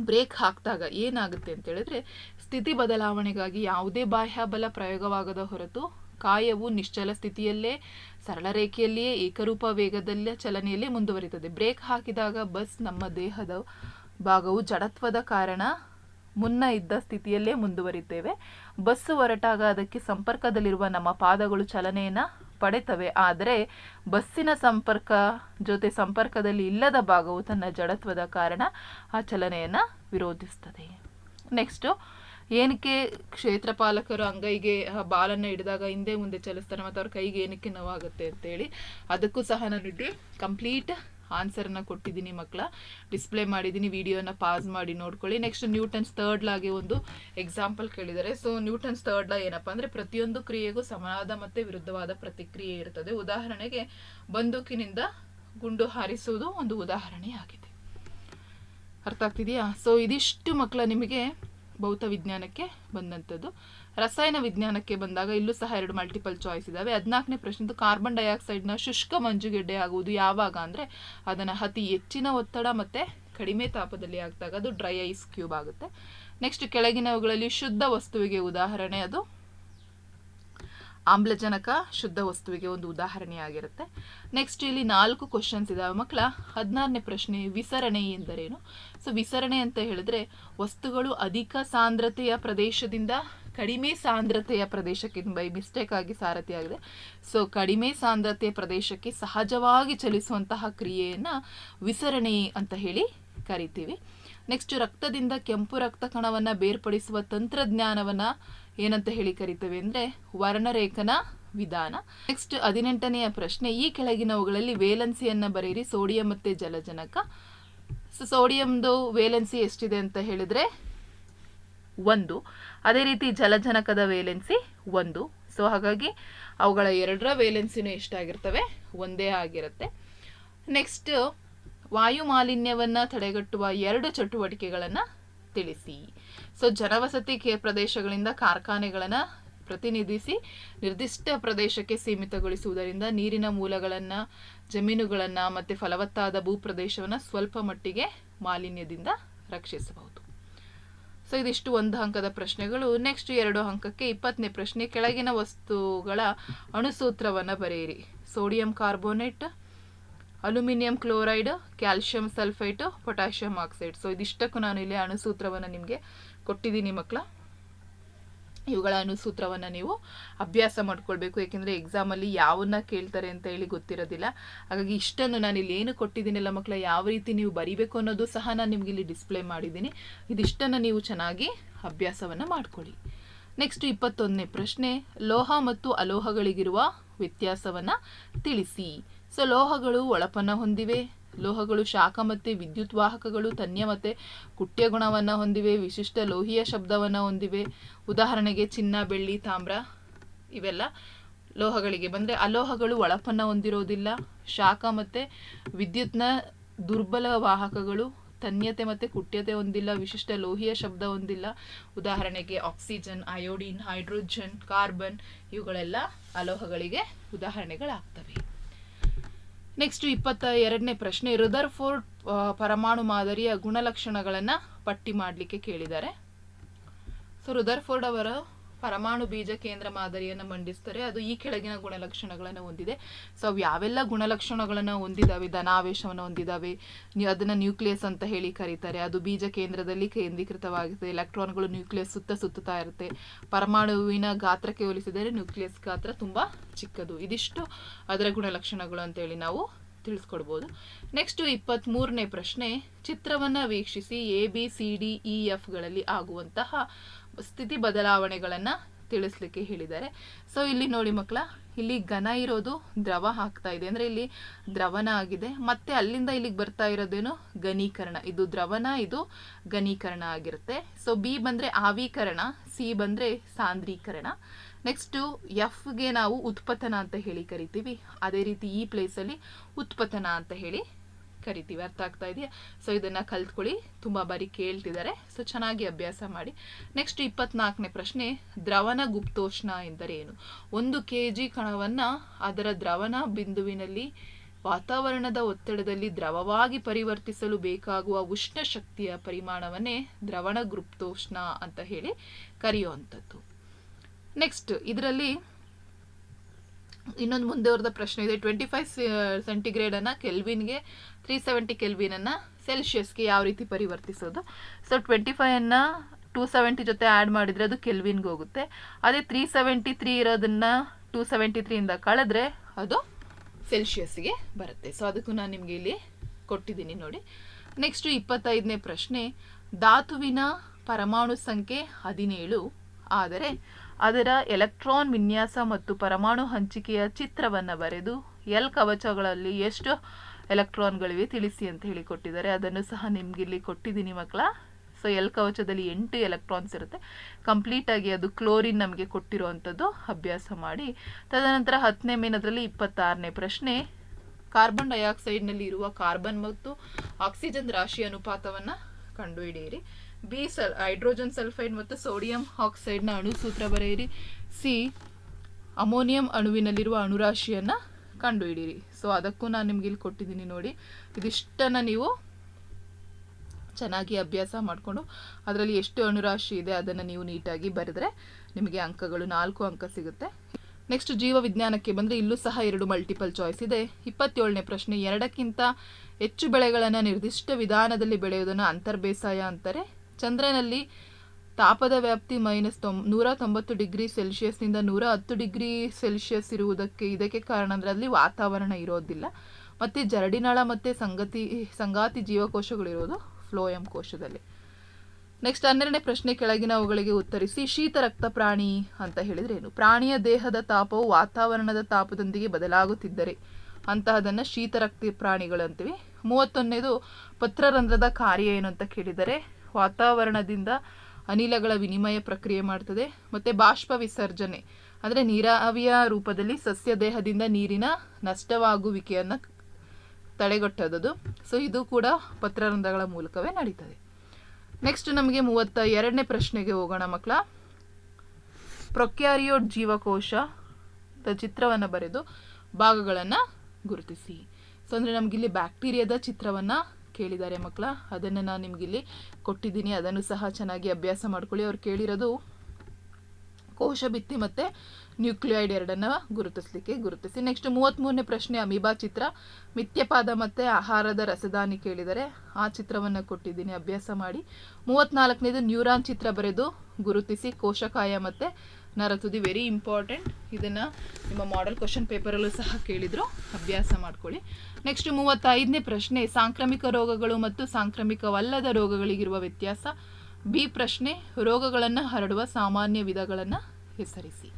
ಬ್ರೇಕ್ ಹಾಕಿದಾಗ ಏನಾಗುತ್ತೆ ಅಂತ ಹೇಳಿದ್ರೆ, ಸ್ಥಿತಿ ಬದಲಾವಣೆಗಾಗಿ ಯಾವುದೇ ಬಾಹ್ಯಬಲ ಪ್ರಯೋಗವಾಗದ ಹೊರತು ಕಾಯವು ನಿಶ್ಚಲ ಸ್ಥಿತಿಯಲ್ಲೇ, ಸರಳ ರೇಖೆಯಲ್ಲಿಯೇ, ಏಕರೂಪ ವೇಗದಲ್ಲೇ, ಚಲನೆಯಲ್ಲಿ ಮುಂದುವರಿತದೆ. ಬ್ರೇಕ್ ಹಾಕಿದಾಗ ಬಸ್ ನಮ್ಮ ದೇಹದ ಭಾಗವು ಜಡತ್ವದ ಕಾರಣ ಮುನ್ನ ಇದ್ದ ಸ್ಥಿತಿಯಲ್ಲೇ ಮುಂದುವರಿತೇವೆ. ಬಸ್ಸು ಹೊರಟಾಗ ಅದಕ್ಕೆ ಸಂಪರ್ಕದಲ್ಲಿರುವ ನಮ್ಮ ಪಾದಗಳು ಚಲನೆಯನ್ನು ಪಡೆತವೆ. ಆದರೆ ಬಸ್ಸಿನ ಸಂಪರ್ಕ ಜೊತೆ ಸಂಪರ್ಕದಲ್ಲಿ ಇಲ್ಲದ ಭಾಗವು ತನ್ನ ಜಡತ್ವದ ಕಾರಣ ಆ ಚಲನೆಯನ್ನು ವಿರೋಧಿಸ್ತದೆ ನೆಕ್ಸ್ಟು ಏನಕ್ಕೆ ಕ್ಷೇತ್ರಪಾಲಕರು ಅಂಗೈಗೆ ಆ ಬಾಲನ್ನು ಹಿಡಿದಾಗ ಹಿಂದೆ ಮುಂದೆ ಚಲಿಸ್ತಾರೆ ಮತ್ತು ಅವ್ರ ಕೈಗೆ ಏನಕ್ಕೆ ನೋವಾಗುತ್ತೆ ಅಂತೇಳಿ, ಅದಕ್ಕೂ ಸಹ ನಾನು ಕಂಪ್ಲೀಟ್ ಆನ್ಸರನ್ನ ಕೊಟ್ಟಿದ್ದೀನಿ ಮಕ್ಕಳ ಡಿಸ್ಪ್ಲೇ ಮಾಡಿದ್ದೀನಿ ವಿಡಿಯೋನ ಪಾಸ್ ಮಾಡಿ ನೋಡ್ಕೊಳ್ಳಿ. ನೆಕ್ಸ್ಟ್ ನ್ಯೂಟನ್ಸ್ ಥರ್ಡ್ ಲಾಗೆ ಒಂದು ಎಕ್ಸಾಂಪಲ್ ಕೇಳಿದ್ದಾರೆ. ಸೊ ನ್ಯೂಟನ್ಸ್ ಥರ್ಡ್ ಲಾ ಏನಪ್ಪ ಅಂದರೆ ಪ್ರತಿಯೊಂದು ಕ್ರಿಯೆಗೂ ಸಮನಾದ ಮತ್ತು ವಿರುದ್ಧವಾದ ಪ್ರತಿಕ್ರಿಯೆ ಇರ್ತದೆ. ಉದಾಹರಣೆಗೆ ಬಂದೂಕಿನಿಂದ ಗುಂಡು ಹಾರಿಸುವುದು ಒಂದು ಉದಾಹರಣೆಯಾಗಿದೆ ಅರ್ಥ ಆಗ್ತಿದೆಯಾ? ಸೊ ಇದಿಷ್ಟು ಮಕ್ಕಳ ನಿಮಗೆ ಭೌತ ವಿಜ್ಞಾನಕ್ಕೆ ಬಂದಂಥದ್ದು. ರಸಾಯನ ವಿಜ್ಞಾನಕ್ಕೆ ಬಂದಾಗ ಇಲ್ಲೂ ಸಹ ಎರಡು ಮಲ್ಟಿಪಲ್ ಚಾಯ್ಸ್ ಇದಾವೆ. ಹದಿನಾಲ್ಕನೇ ಪ್ರಶ್ನೆದು ಕಾರ್ಬನ್ ಡೈಆಕ್ಸೈಡ್ನ ಶುಷ್ಕ ಮಂಜುಗೆಡ್ಡೆ ಆಗುವುದು ಯಾವಾಗ ಅಂದರೆ ಅದನ್ನು ಅತಿ ಹೆಚ್ಚಿನ ಒತ್ತಡ ಮತ್ತು ಕಡಿಮೆ ತಾಪದಲ್ಲಿ ಆಗ್ದಾಗ ಅದು ಡ್ರೈ ಐಸ್ ಕ್ಯೂಬ್ ಆಗುತ್ತೆ. ನೆಕ್ಸ್ಟ್ ಕೆಳಗಿನವುಗಳಲ್ಲಿ ಶುದ್ಧ ವಸ್ತುವಿಗೆ ಉದಾಹರಣೆ ಅದು. ಆಮ್ಲಜನಕ ಶುದ್ಧ ವಸ್ತುವಿಗೆ ಒಂದು ಉದಾಹರಣೆಯಾಗಿರುತ್ತೆ ನೆಕ್ಸ್ಟ್ ಇಲ್ಲಿ ನಾಲ್ಕು ಕ್ವಶನ್ಸ್ ಇದಾವೆ ಮಕ್ಕಳ ಹದಿನಾರನೇ ಪ್ರಶ್ನೆ ವಿಸರಣೆ ಎಂದರೇನು? ಸೊ ವಿಸರಣೆ ಅಂತ ಹೇಳಿದ್ರೆ ವಸ್ತುಗಳು ಅಧಿಕ ಸಾಂದ್ರತೆಯ ಪ್ರದೇಶದಿಂದ ಕಡಿಮೆ ಸಾಂದ್ರತೆಯ ಪ್ರದೇಶಕ್ಕೆ ಬೈ ಮಿಸ್ಟೇಕ್ ಆಗಿ ಸಾರಥಿ ಆಗಿದೆ. ಸೊ ಕಡಿಮೆ ಸಾಂದ್ರತೆಯ ಪ್ರದೇಶಕ್ಕೆ ಸಹಜವಾಗಿ ಚಲಿಸುವಂತಹ ಕ್ರಿಯೆಯನ್ನು ವಿಸರಣೆ ಅಂತ ಹೇಳಿ ಕರಿತೀವಿ. ನೆಕ್ಸ್ಟ್ ರಕ್ತದಿಂದ ಕೆಂಪು ರಕ್ತ ಕಣವನ್ನು ಬೇರ್ಪಡಿಸುವ ತಂತ್ರಜ್ಞಾನವನ್ನು ಏನಂತ ಹೇಳಿ ಕರಿತೇವೆ ಅಂದರೆ ವರ್ಣರೇಖನ ವಿಧಾನ. ನೆಕ್ಸ್ಟ್ ಹದಿನೆಂಟನೆಯ ಪ್ರಶ್ನೆ, ಈ ಕೆಳಗಿನವುಗಳಲ್ಲಿ ವೇಲನ್ಸಿಯನ್ನು ಬರೆಯಿರಿ, ಸೋಡಿಯಂ ಮತ್ತು ಜಲಜನಕ. ಸೊ ಸೋಡಿಯಂದು ವೇಲೆನ್ಸಿ ಎಷ್ಟಿದೆ ಅಂತ ಹೇಳಿದರೆ ಒಂದು. ಅದೇ ರೀತಿ ಜಲಜನಕದ ವೇಲೆನ್ಸಿ ಒಂದು. ಸೊ ಹಾಗಾಗಿ ಅವುಗಳ ಎರಡರ ವೇಲೆನ್ಸಿನೂ ಎಷ್ಟಾಗಿರ್ತವೆ ಒಂದೇ ಆಗಿರುತ್ತೆ. ನೆಕ್ಸ್ಟ್ ವಾಯು ಮಾಲಿನ್ಯವನ್ನು ತಡೆಗಟ್ಟುವ ಎರಡು ಚಟುವಟಿಕೆಗಳನ್ನು ತಿಳಿಸಿ. ಸೊ ಜನವಸತಿ ಪ್ರದೇಶಗಳಿಂದ ಕಾರ್ಖಾನೆಗಳನ್ನು ಪ್ರತಿನಿಧಿಸಿ ನಿರ್ದಿಷ್ಟ ಪ್ರದೇಶಕ್ಕೆ ಸೀಮಿತಗೊಳಿಸುವುದರಿಂದ ನೀರಿನ ಮೂಲಗಳನ್ನು, ಜಮೀನುಗಳನ್ನು ಮತ್ತು ಫಲವತ್ತಾದ ಭೂಪ್ರದೇಶವನ್ನು ಸ್ವಲ್ಪ ಮಟ್ಟಿಗೆ ಮಾಲಿನ್ಯದಿಂದ ರಕ್ಷಿಸಬಹುದು. ಸೊ ಇದಿಷ್ಟು ಒಂದು ಅಂಕದ ಪ್ರಶ್ನೆಗಳು. ನೆಕ್ಸ್ಟ್ ಎರಡು ಅಂಕಕ್ಕೆ ಇಪ್ಪತ್ತನೇ ಪ್ರಶ್ನೆ, ಕೆಳಗಿನ ವಸ್ತುಗಳ ಅಣುಸೂತ್ರವನ್ನು ಬರೆಯಿರಿ. Sodium carbonate, aluminium chloride, calcium sulphite, potassium oxide. So ಇದಿಷ್ಟಕ್ಕೂ ನಾನು ಇಲ್ಲಿ ಅಣುಸೂತ್ರವನ್ನು ನಿಮಗೆ ಕೊಟ್ಟಿದ್ದೀನಿ ಮಕ್ಕಳ ಇವುಗಳ ಅನುಸೂತ್ರವನ್ನು ನೀವು ಅಭ್ಯಾಸ ಮಾಡ್ಕೊಳ್ಬೇಕು. ಏಕೆಂದರೆ ಎಕ್ಸಾಮಲ್ಲಿ ಯಾವನ್ನ ಕೇಳ್ತಾರೆ ಅಂತ ಹೇಳಿ ಗೊತ್ತಿರೋದಿಲ್ಲ. ಹಾಗಾಗಿ ಇಷ್ಟನ್ನು ನಾನು ಇಲ್ಲಿ ಏನು ಕೊಟ್ಟಿದ್ದೀನಲ್ಲ ಮಕ್ಕಳ ಯಾವ ರೀತಿ ನೀವು ಬರಿಬೇಕು ಅನ್ನೋದು ಸಹ ನಾನು ನಿಮಗೆ ಇಲ್ಲಿ ಡಿಸ್ಪ್ಲೇ ಮಾಡಿದ್ದೀನಿ. ಇದಿಷ್ಟನ್ನು ನೀವು ಚೆನ್ನಾಗಿ ಅಭ್ಯಾಸವನ್ನು ಮಾಡ್ಕೊಳ್ಳಿ. ನೆಕ್ಸ್ಟ್ ಇಪ್ಪತ್ತೊಂದನೇ ಪ್ರಶ್ನೆ, ಲೋಹ ಮತ್ತು ಅಲೋಹಗಳಿಗಿರುವ ವ್ಯತ್ಯಾಸವನ್ನು ತಿಳಿಸಿ. ಸೊ ಲೋಹಗಳು ಒಳಪನ್ನು ಹೊಂದಿವೆ. ಲೋಹಗಳು, ಶಾಖ ಮತ್ತು ವಿದ್ಯುತ್ ವಾಹಕಗಳು ತನ್ಯ ಮತ್ತೆ ಕುಟ್ಯ ಗುಣವನ್ನು ಹೊಂದಿವೆ, ವಿಶಿಷ್ಟ ಲೋಹೀಯ ಶಬ್ದವನ್ನು ಹೊಂದಿವೆ. ಉದಾಹರಣೆಗೆ ಚಿನ್ನ, ಬೆಳ್ಳಿ, ತಾಮ್ರ ಇವೆಲ್ಲ ಲೋಹಗಳಿಗೆ. ಬಂದರೆ ಅಲೋಹಗಳು ಒಳಪನ್ನ ಹೊಂದಿರೋದಿಲ್ಲ. ಶಾಖ ಮತ್ತು ವಿದ್ಯುತ್ನ ದುರ್ಬಲ ವಾಹಕಗಳು ತನ್ಯತೆ ಮತ್ತು ಕುಟ್ಯತೆ ಹೊಂದಿಲ್ಲ, ವಿಶಿಷ್ಟ ಲೋಹೀಯ ಶಬ್ದ ಹೊಂದಿಲ್ಲ. ಉದಾಹರಣೆಗೆ ಆಕ್ಸಿಜನ್, ಅಯೋಡಿನ್, ಹೈಡ್ರೋಜನ್, ಕಾರ್ಬನ್ ಇವುಗಳೆಲ್ಲ ಅಲೋಹಗಳಿಗೆ ಉದಾಹರಣೆಗಳಾಗ್ತವೆ. ನೆಕ್ಸ್ಟ್ ಇಪ್ಪತ್ತ ಎರಡನೇ ಪ್ರಶ್ನೆ, ರುದರ್ ಫೋರ್ಡ್ ಪರಮಾಣು ಮಾದರಿಯ ಗುಣಲಕ್ಷಣಗಳನ್ನು ಪಟ್ಟಿ ಮಾಡಲಿಕ್ಕೆ ಕೇಳಿದ್ದಾರೆ. ಸೊ ರುದರ್ ಫೋರ್ಡ್ ಅವರ ಪರಮಾಣು ಬೀಜ ಕೇಂದ್ರ ಮಾದರಿಯನ್ನು ಮಂಡಿಸ್ತಾರೆ. ಅದು ಈ ಕೆಳಗಿನ ಗುಣಲಕ್ಷಣಗಳನ್ನು ಹೊಂದಿದೆ. ಸೊ ಅವು ಯಾವೆಲ್ಲ ಗುಣಲಕ್ಷಣಗಳನ್ನು ಹೊಂದಿದಾವೆ, ಧನಾವೇಶವನ್ನು ಹೊಂದಿದಾವೆ ನೀವು ಅದನ್ನು ನ್ಯೂಕ್ಲಿಯಸ್ ಅಂತ ಹೇಳಿ ಕರೀತಾರೆ. ಅದು ಬೀಜ ಕೇಂದ್ರದಲ್ಲಿ ಕೇಂದ್ರೀಕೃತವಾಗಿದೆ. ಎಲೆಕ್ಟ್ರಾನ್ಗಳು ನ್ಯೂಕ್ಲಿಯಸ್ ಸುತ್ತ ಸುತ್ತುತ್ತಾ ಇರುತ್ತೆ. ಪರಮಾಣುವಿನ ಗಾತ್ರಕ್ಕೆ ಹೋಲಿಸಿದರೆ ನ್ಯೂಕ್ಲಿಯಸ್ ಗಾತ್ರ ತುಂಬ ಚಿಕ್ಕದು. ಇದಿಷ್ಟು ಅದರ ಗುಣಲಕ್ಷಣಗಳು ಅಂತೇಳಿ ನಾವು ತಿಳಿಸ್ಕೊಡ್ಬೋದು. ನೆಕ್ಸ್ಟ್ ಇಪ್ಪತ್ತ್ಮೂರನೇ ಪ್ರಶ್ನೆ, ಚಿತ್ರವನ್ನು ವೀಕ್ಷಿಸಿ A B C D E ಎಫ್ಗಳಲ್ಲಿ ಆಗುವಂತಹ ಸ್ಥಿತಿ ಬದಲಾವಣೆಗಳನ್ನು ತಿಳಿಸ್ಲಿಕ್ಕೆ ಹೇಳಿದ್ದಾರೆ. ಸೊ ಇಲ್ಲಿ ನೋಡಿ ಮಕ್ಕಳ, ಇಲ್ಲಿ ಘನ ಇರೋದು ದ್ರವ ಹಾಕ್ತಾ ಇದೆ. ಅಂದರೆ ಇಲ್ಲಿ ದ್ರವನ ಆಗಿದೆ. ಮತ್ತೆ ಅಲ್ಲಿಂದ ಇಲ್ಲಿಗೆ ಬರ್ತಾ ಇರೋದೇನು? ಘನೀಕರಣ. ಇದು ದ್ರವನ, ಇದು ಘನೀಕರಣ ಆಗಿರುತ್ತೆ. ಸೊ ಬಿ ಬಂದರೆ ಆವೀಕರಣ ಸಿ ಬಂದರೆ ಸಾಂದ್ರೀಕರಣ. ನೆಕ್ಸ್ಟು ಎಫ್ಗೆ ನಾವು ಉತ್ಪತನ ಅಂತ ಹೇಳಿ ಕರಿತೀವಿ. ಅದೇ ರೀತಿ ಈ ಪ್ಲೇಸಲ್ಲಿ ಉತ್ಪತನ ಅಂತ ಹೇಳಿ ಕರಿತೀವಿ, ಅರ್ಥ ಆಗ್ತಾ ಇದೆಯಾ? ಸೊ ಇದನ್ನು ಕಲ್ತ್ಕೊಳ್ಳಿ. ತುಂಬ ಬಾರಿ ಕೇಳ್ತಿದ್ದಾರೆ. ಸೊ ಚೆನ್ನಾಗಿ ಅಭ್ಯಾಸ ಮಾಡಿ. ನೆಕ್ಸ್ಟ್ ಇಪ್ಪತ್ನಾಲ್ಕನೇ ಪ್ರಶ್ನೆ ದ್ರವನ ಗುಪ್ತೋಷ್ಣ ಎಂದರೇನು ಒಂದು ಕೆ ಜಿ ಕಣವನ್ನು ಅದರ ದ್ರವನ ಬಿಂದುವಿನಲ್ಲಿ ವಾತಾವರಣದ ಒತ್ತಡದಲ್ಲಿ ದ್ರವವಾಗಿ ಪರಿವರ್ತಿಸಲು ಬೇಕಾಗುವ ಉಷ್ಣ ಶಕ್ತಿಯ ಪರಿಮಾಣವನ್ನೇ ದ್ರವಣ ಗುಪ್ತೋಷ್ಣ ಅಂತ ಹೇಳಿ ಕರೆಯುವಂಥದ್ದು. ನೆಕ್ಸ್ಟ್ ಇದರಲ್ಲಿ ಇನ್ನೊಂದು ಮುಂದುವರೆದ ಪ್ರಶ್ನೆ ಇದೆ. ಟ್ವೆಂಟಿ ಫೈವ್ ಸೆಂಟಿಗ್ರೇಡನ್ನು ಕೆಲ್ವಿನ್ಗೆ ತ್ರೀ ಸೆವೆಂಟಿ ಕೆಲ್ವಿನನ್ನು ಸೆಲ್ಸಿಯಸ್ಗೆ ಯಾವ ರೀತಿ ಪರಿವರ್ತಿಸೋದು? ಸೊ ಟ್ವೆಂಟಿ ಫೈವನ್ನು ಟೂ ಸೆವೆಂಟಿ ಜೊತೆ ಆ್ಯಡ್ ಮಾಡಿದರೆ ಅದು ಕೆಲ್ವಿನ್ಗೆ ಹೋಗುತ್ತೆ. ಅದೇ ತ್ರೀ ಸೆವೆಂಟಿ ತ್ರೀ ಇರೋದನ್ನು ಟೂ ಸೆವೆಂಟಿ ತ್ರೀಯಿಂದ ಕಳೆದ್ರೆ ಅದು ಸೆಲ್ಸಿಯಸ್ಗೆ ಬರುತ್ತೆ. ಸೊ ಅದಕ್ಕೂ ನಾನು ನಿಮಗೆ ಇಲ್ಲಿ ಕೊಟ್ಟಿದ್ದೀನಿ ನೋಡಿ. ನೆಕ್ಸ್ಟು ಇಪ್ಪತ್ತೈದನೇ ಪ್ರಶ್ನೆ, ಧಾತುವಿನ ಪರಮಾಣು ಸಂಖ್ಯೆ ಹದಿನೇಳು. ಆದರೆ ಅದರ ಎಲೆಕ್ಟ್ರಾನ್ ವಿನ್ಯಾಸ ಮತ್ತು ಪರಮಾಣು ಹಂಚಿಕೆಯ ಚಿತ್ರವನ್ನು ಬರೆದು ಎಲ್ ಕವಚಗಳಲ್ಲಿ ಎಷ್ಟು ಎಲೆಕ್ಟ್ರಾನ್ಗಳಿವೆ ತಿಳಿಸಿ ಅಂತ ಹೇಳಿ ಕೊಟ್ಟಿದ್ದಾರೆ ಅದನ್ನು ಸಹ ನಿಮಗಿಲ್ಲಿ ಕೊಟ್ಟಿದ್ದೀನಿ ಮಕ್ಕಳ. ಸೊ ಎಲ್ ಕವಚದಲ್ಲಿ ಎಂಟು ಎಲೆಕ್ಟ್ರಾನ್ಸ್ ಇರುತ್ತೆ. ಕಂಪ್ಲೀಟಾಗಿ ಅದು ಕ್ಲೋರಿನ್ ನಮಗೆ ಕೊಟ್ಟಿರುವಂಥದ್ದು. ಅಭ್ಯಾಸ ಮಾಡಿ, ತದನಂತರ ಹತ್ತನೇ ಮೇನದರಲ್ಲಿ ಇಪ್ಪತ್ತಾರನೇ ಪ್ರಶ್ನೆ ಕಾರ್ಬನ್ ಡೈಆಕ್ಸೈಡ್ನಲ್ಲಿ ಇರುವ ಕಾರ್ಬನ್ ಮತ್ತು ಆಕ್ಸಿಜನ್ ರಾಶಿ ಅನುಪಾತವನ್ನು ಕಂಡುಹಿಡಿಯಿರಿ. ಬಿ ಸಲ್, ಹೈಡ್ರೋಜನ್ ಸಲ್ಫೈಡ್ ಮತ್ತು ಸೋಡಿಯಂ ಆಕ್ಸೈಡ್ನ ಅಣು ಸೂತ್ರ ಬರೆಯಿರಿ. ಸಿ, ಅಮೋನಿಯಂ ಅಣುವಿನಲ್ಲಿರುವ ಅಣುರಾಶಿಯನ್ನು ಕಂಡುಹಿಡಿಯಿರಿ. ಸೊ, ಅದಕ್ಕೂ ನಾನು ನಿಮ್ಗೆ ಇಲ್ಲಿ ಕೊಟ್ಟಿದ್ದೀನಿ ನೋಡಿ. ಇದಿಷ್ಟನ್ನು ನೀವು ಚೆನ್ನಾಗಿ ಅಭ್ಯಾಸ ಮಾಡಿಕೊಂಡು ಅದರಲ್ಲಿ ಎಷ್ಟು ಅಣುರಾಶಿ ಇದೆ ಅದನ್ನು ನೀವು ನೀಟಾಗಿ ಬರೆದ್ರೆ ನಿಮಗೆ ಅಂಕಗಳು ನಾಲ್ಕು ಅಂಕ ಸಿಗುತ್ತೆ. ನೆಕ್ಸ್ಟ್ ಜೀವ ವಿಜ್ಞಾನಕ್ಕೆ ಬಂದರೆ ಇಲ್ಲೂ ಸಹ ಎರಡು ಮಲ್ಟಿಪಲ್ ಚಾಯ್ಸ್ ಇದೆ. ಇಪ್ಪತ್ತೇಳನೇ ಪ್ರಶ್ನೆ, ಎರಡಕ್ಕಿಂತ ಹೆಚ್ಚು ಬೆಳೆಗಳನ್ನು ನಿರ್ದಿಷ್ಟ ವಿಧಾನದಲ್ಲಿ ಬೆಳೆಯುವುದನ್ನು ಅಂತರ್ಬೇಸಾಯ ಅಂತಾರೆ. ಚಂದ್ರನಲ್ಲಿ ತಾಪದ ವ್ಯಾಪ್ತಿ ಮೈನಸ್ ತೊಂ ನೂರ ತೊಂಬತ್ತು ಡಿಗ್ರಿ ಸೆಲ್ಸಿಯಸ್ನಿಂದ ನೂರ ಹತ್ತು ಡಿಗ್ರಿ ಸೆಲ್ಸಿಯಸ್ ಇರುವುದಕ್ಕೆ ಇದಕ್ಕೆ ಕಾರಣ ಅಂದರೆ ಅಲ್ಲಿ ವಾತಾವರಣ ಇರೋದಿಲ್ಲ. ಮತ್ತು ಜರಡಿನಾಳ ಮತ್ತು ಸಂಗತಿ, ಸಂಗಾತಿ ಜೀವಕೋಶಗಳಿರೋದು ಫ್ಲೋಯಂ ಕೋಶದಲ್ಲಿ. ನೆಕ್ಸ್ಟ್ ಹನ್ನೆರಡನೇ ಪ್ರಶ್ನೆ ಕೆಳಗಿನವುಗಳಿಗೆ ಉತ್ತರಿಸಿ, ಶೀತ ರಕ್ತ ಪ್ರಾಣಿ ಅಂತ ಹೇಳಿದರೆ ಏನು? ಪ್ರಾಣಿಯ ದೇಹದ ತಾಪವು ವಾತಾವರಣದ ತಾಪದೊಂದಿಗೆ ಬದಲಾಗುತ್ತಿದ್ದರೆ ಅಂತಹದನ್ನು ಶೀತ ರಕ್ತ ಪ್ರಾಣಿಗಳು ಅಂತೀವಿ ಮೂವತ್ತೊಂದನೇದು ಪತ್ರರಂಧ್ರದ ಕಾರ್ಯ ಏನು ಅಂತ ಕೇಳಿದರೆ ವಾತಾವರಣದಿಂದ ಅನಿಲಗಳ ವಿನಿಮಯ ಪ್ರಕ್ರಿಯೆ ಮಾಡ್ತದೆ. ಮತ್ತು ಬಾಷ್ಪ ವಿಸರ್ಜನೆ, ಅಂದರೆ ನೀರಾವಿಯ ರೂಪದಲ್ಲಿ ಸಸ್ಯ ದೇಹದಿಂದ ನೀರಿನ ನಷ್ಟವಾಗುವಿಕೆಯನ್ನು ತಡೆಗಟ್ಟದದು. ಸೊ ಇದು ಕೂಡ ಪತ್ರರಂಧ್ರಗಳ ಮೂಲಕವೇ ನಡೀತದೆ. ನೆಕ್ಸ್ಟ್ ನಮಗೆ ಮೂವತ್ತ ಎರಡನೇ ಪ್ರಶ್ನೆಗೆ ಹೋಗೋಣ ಮಕ್ಕಳ ಪ್ರೊಕ್ಯಾರಿಯೋಟ್ ಜೀವಕೋಶ ಚಿತ್ರವನ್ನು ಬರೆದು ಭಾಗಗಳನ್ನು ಗುರುತಿಸಿ. ಸೊ ಅಂದರೆ ನಮಗಿಲ್ಲಿ ಬ್ಯಾಕ್ಟೀರಿಯಾದ ಚಿತ್ರವನ್ನು ಕೇಳಿದ್ದಾರೆ ಮಕ್ಕಳ, ಅದನ್ನು ನಾನು ನಿಮಗಿಲ್ಲಿ ಕೊಟ್ಟಿದ್ದೀನಿ. ಅದನ್ನು ಸಹ ಚೆನ್ನಾಗಿ ಅಭ್ಯಾಸ ಮಾಡ್ಕೊಳ್ಳಿ. ಅವ್ರು ಕೇಳಿರೋದು ಕೋಶ ಭಿತ್ತಿ ಮತ್ತು ನ್ಯೂಕ್ಲಿಯೈಡ್ ಎರಡನ್ನ ಗುರುತಿಸ್ಲಿಕ್ಕೆ ಗುರುತಿಸಿ. ನೆಕ್ಸ್ಟ್ ಮೂವತ್ತ್ಮೂರನೇ ಪ್ರಶ್ನೆ, ಅಮಿಬಾ ಚಿತ್ರ. ಮಿಥ್ಯಪಾದ ಮತ್ತು ಆಹಾರದ ರಸದಾನಿ ಕೇಳಿದರೆ ಆ ಚಿತ್ರವನ್ನು ಕೊಟ್ಟಿದ್ದೀನಿ. ಅಭ್ಯಾಸ ಮಾಡಿ. ಮೂವತ್ತ್ನಾಲ್ಕನೇದು ನ್ಯೂರಾನ್ ಚಿತ್ರ ಬರೆದು ಗುರುತಿಸಿ ಕೋಶಕಾಯ ಮತ್ತು ನರತುದಿ ವೆರಿ ಇಂಪಾರ್ಟೆಂಟ್ ಇದನ್ನು ನಿಮ್ಮ ಮಾಡೆಲ್ ಕ್ವಶನ್ ಪೇಪರಲ್ಲೂ ಸಹ ಕೇಳಿದ್ರು. ಅಭ್ಯಾಸ ಮಾಡ್ಕೊಳ್ಳಿ. ನೆಕ್ಸ್ಟ್ ಮೂವತ್ತೈದನೇ ಪ್ರಶ್ನೆ, ಸಾಂಕ್ರಾಮಿಕ ರೋಗಗಳು ಮತ್ತು ಸಾಂಕ್ರಾಮಿಕವಲ್ಲದ ರೋಗಗಳಿಗಿರುವ ವ್ಯತ್ಯಾಸ. ಬಿ ಪ್ರಶ್ನೆ, ರೋಗಗಳನ್ನು ಹರಡುವ ಸಾಮಾನ್ಯ ವಿಧಗಳನ್ನು ಹೆಸರಿಸಿ.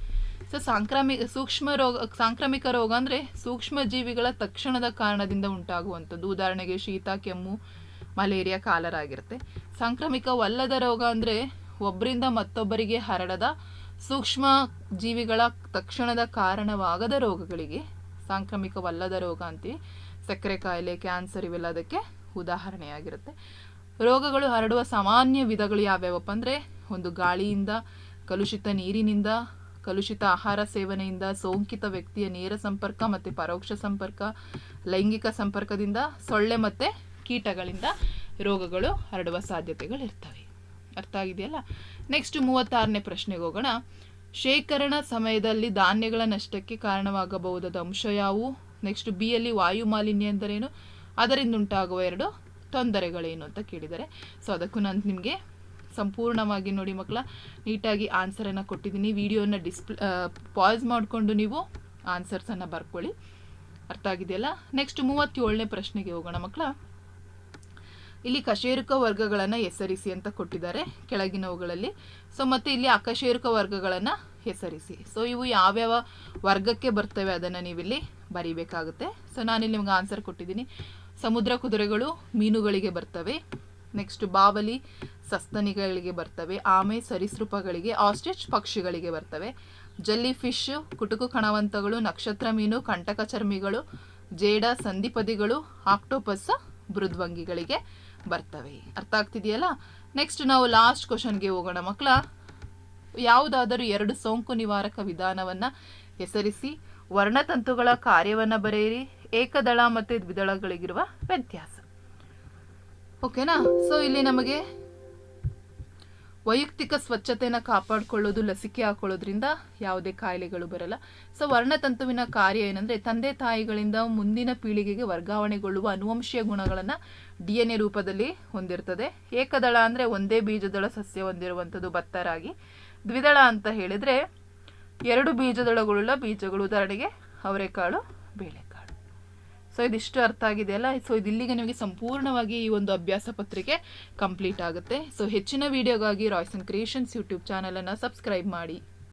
ಸೊ ಸಾಂಕ್ರಾಮಿಕ ಸೂಕ್ಷ್ಮ ರೋಗ, ಸಾಂಕ್ರಾಮಿಕ ರೋಗ ಅಂದರೆ ಸೂಕ್ಷ್ಮ ಜೀವಿಗಳ ತಕ್ಷಣದ ಕಾರಣದಿಂದ ಉಂಟಾಗುವಂಥದ್ದು. ಉದಾಹರಣೆಗೆ ಶೀತ, ಕೆಮ್ಮು, ಮಲೇರಿಯಾ, ಕಾಲರ ಆಗಿರುತ್ತೆ. ಸಾಂಕ್ರಾಮಿಕವಲ್ಲದ ರೋಗ ಅಂದರೆ ಒಬ್ಬರಿಂದ ಮತ್ತೊಬ್ಬರಿಗೆ ಹರಡದ ಸೂಕ್ಷ್ಮ ಜೀವಿಗಳ ತಕ್ಷಣದ ಕಾರಣವಾಗದ ರೋಗಗಳಿಗೆ ಸಾಂಕ್ರಾಮಿಕವಲ್ಲದ ರೋಗ ಅಂತೀವಿ. ಸಕ್ಕರೆ ಕಾಯಿಲೆ ಕ್ಯಾನ್ಸರ್ ಇವೆಲ್ಲ ಅದಕ್ಕೆ ಉದಾಹರಣೆಯಾಗಿರುತ್ತೆ. ರೋಗಗಳು ಹರಡುವ ಸಾಮಾನ್ಯ ವಿಧಗಳು ಯಾವ್ಯಾವಪ್ಪ ಅಂದರೆ ಒಂದು ಗಾಳಿಯಿಂದ, ಕಲುಷಿತ ನೀರಿನಿಂದ, ಕಲುಷಿತ ಆಹಾರ ಸೇವನೆಯಿಂದ, ಸೋಂಕಿತ ವ್ಯಕ್ತಿಯ ನೇರ ಸಂಪರ್ಕ ಮತ್ತು ಪರೋಕ್ಷ ಸಂಪರ್ಕ, ಲೈಂಗಿಕ ಸಂಪರ್ಕದಿಂದ, ಸೊಳ್ಳೆ ಮತ್ತು ಕೀಟಗಳಿಂದ ರೋಗಗಳು ಹರಡುವ ಸಾಧ್ಯತೆಗಳಿರ್ತವೆ. ಅರ್ಥ ಆಗಿದೆಯಲ್ಲ ನೆಕ್ಸ್ಟ್ ಮೂವತ್ತಾರನೇ ಪ್ರಶ್ನೆಗೆ ಹೋಗೋಣ. ಶೇಖರಣ ಸಮಯದಲ್ಲಿ ಧಾನ್ಯಗಳ ನಷ್ಟಕ್ಕೆ ಕಾರಣವಾಗಬಹುದಾದ ಅಂಶ ಯಾವುವು? ನೆಕ್ಸ್ಟ್ ಬಿ ಅಲ್ಲಿ ವಾಯು ಮಾಲಿನ್ಯ ಎಂದರೇನು? ಅದರಿಂದ ಉಂಟಾಗುವ ಎರಡು ತೊಂದರೆಗಳೇನು ಅಂತ ಕೇಳಿದ್ದಾರೆ ಸೊ ಅದಕ್ಕೂ ನಾನು ನಿಮಗೆ ಸಂಪೂರ್ಣವಾಗಿ ನೋಡಿ ಮಕ್ಕಳ, ನೀಟಾಗಿ ಆನ್ಸರನ್ನು ಕೊಟ್ಟಿದ್ದೀನಿ. ವಿಡಿಯೋನ ಡಿಸ್ಪ್ಲೇ ಪಾಸ್ ಮಾಡಿಕೊಂಡು ನೀವು ಆನ್ಸರ್ಸನ್ನು ಬರ್ಕೊಳ್ಳಿ. ಅರ್ಥ ಆಗಿದೆಯಲ್ಲ ನೆಕ್ಸ್ಟ್ ಮೂವತ್ತೇಳನೇ ಪ್ರಶ್ನೆಗೆ ಹೋಗೋಣ ಮಕ್ಕಳ. ಇಲ್ಲಿ ಕಶೇರುಕ ವರ್ಗಗಳನ್ನು ಹೆಸರಿಸಿ ಅಂತ ಕೊಟ್ಟಿದ್ದಾರೆ ಕೆಳಗಿನವುಗಳಲ್ಲಿ. ಸೊ ಮತ್ತು ಇಲ್ಲಿ ಅಕಶೇರುಕ ವರ್ಗಗಳನ್ನು ಹೆಸರಿಸಿ. ಸೊ ಇವು ಯಾವ್ಯಾವ ವರ್ಗಕ್ಕೆ ಬರ್ತವೆ ಅದನ್ನು ನೀವಿಲ್ಲಿ ಬರೀಬೇಕಾಗುತ್ತೆ. ಸೊ ನಾನಿಲ್ಲಿ ನಿಮ್ಗೆ ಆನ್ಸರ್ ಕೊಟ್ಟಿದ್ದೀನಿ. ಸಮುದ್ರ ಕುದುರೆಗಳು ಮೀನುಗಳಿಗೆ ಬರ್ತವೆ. ನೆಕ್ಸ್ಟ್ ಬಾವಲಿ ಸಸ್ತನಿಗಳಿಗೆ ಬರ್ತವೆ. ಆಮೆ ಸರಿಸೃಪಗಳಿಗೆ, ಆಸ್ಟ್ರಿಚ್ ಪಕ್ಷಿಗಳಿಗೆ ಬರ್ತವೆ. ಜಲ್ಲಿ ಫಿಶ್, ಕುಟುಕು ಕಣವಂತಗಳು, ನಕ್ಷತ್ರ ಮೀನು, ಕಂಟಕ ಚರ್ಮಿಗಳು, ಜೇಡ, ಸಂಧಿಪದಿಗಳು, ಆಕ್ಟೋಪಸ್, ಮೃದ್ವಂಗಿಗಳಿಗೆ. ಬರ್ತವೆ. ಅರ್ಥ ಆಗ್ತಿದೆಯಲ್ಲ? ನೆಕ್ಸ್ಟ್ ನಾವು ಲಾಸ್ಟ್ ಕ್ವಶನ್ಗೆ ಹೋಗೋಣ. ಮಕ್ಕಳ, ಯಾವುದಾದರೂ ಎರಡು ಸೋಂಕು ನಿವಾರಕ ವಿಧಾನವನ್ನು ಹೆಸರಿಸಿ, ವರ್ಣತಂತುಗಳ ಕಾರ್ಯವನ್ನು ಬರೆಯಿರಿ. ಏಕದಳ ಮತ್ತು ದ್ವಿದಳಗಳಿಗಿರುವ ವ್ಯತ್ಯಾಸ. ಓಕೆನಾ ಸೊ ಇಲ್ಲಿ ನಮಗೆ ವೈಯಕ್ತಿಕ ಸ್ವಚ್ಛತೆಯನ್ನು ಕಾಪಾಡಿಕೊಳ್ಳೋದು, ಲಸಿಕೆ ಹಾಕೊಳ್ಳೋದ್ರಿಂದ ಯಾವುದೇ ಕಾಯಿಲೆಗಳು ಬರಲ್ಲ. ಸೊ ವರ್ಣತಂತುವಿನ ಕಾರ್ಯ ಏನಂದರೆ ತಂದೆ ತಾಯಿಗಳಿಂದ ಮುಂದಿನ ಪೀಳಿಗೆಗೆ ವರ್ಗಾವಣೆಗೊಳ್ಳುವ ಅನುವಂಶೀಯ ಗುಣಗಳನ್ನು ಡಿ ಎನ್ ಎ ರೂಪದಲ್ಲಿ ಹೊಂದಿರ್ತದೆ. ಏಕದಳ ಅಂದರೆ ಒಂದೇ ಬೀಜದಳ ಸಸ್ಯ ಹೊಂದಿರುವಂಥದ್ದು ಭತ್ತ ರಾಗಿ ದ್ವಿದಳ ಅಂತ ಹೇಳಿದರೆ ಎರಡು ಬೀಜದಳಗಳುಳ್ಳ ಬೀಜಗಳು. ಉದಾಹರಣೆಗೆ ಅವರೆಕಾಳು ಬೇಳೆಕಾಳು ಸೊ ಇದಿಷ್ಟು ಅರ್ಥ ಆಗಿದೆಯಲ್ಲ ಸೊ ಇದು ಇಲ್ಲಿಗೆ ನಿಮಗೆ ಸಂಪೂರ್ಣವಾಗಿ ಈ ಒಂದು ಅಭ್ಯಾಸ ಪತ್ರಿಕೆ ಕಂಪ್ಲೀಟ್ ಆಗುತ್ತೆ. ಸೊ ಹೆಚ್ಚಿನ ವಿಡಿಯೋಗಾಗಿ ರಾಯ್ಸನ್ ಕ್ರಿಯೇಷನ್ಸ್ ಯೂಟ್ಯೂಬ್ ಚಾನಲನ್ನು ಸಬ್ಸ್ಕ್ರೈಬ್ ಮಾಡಿ.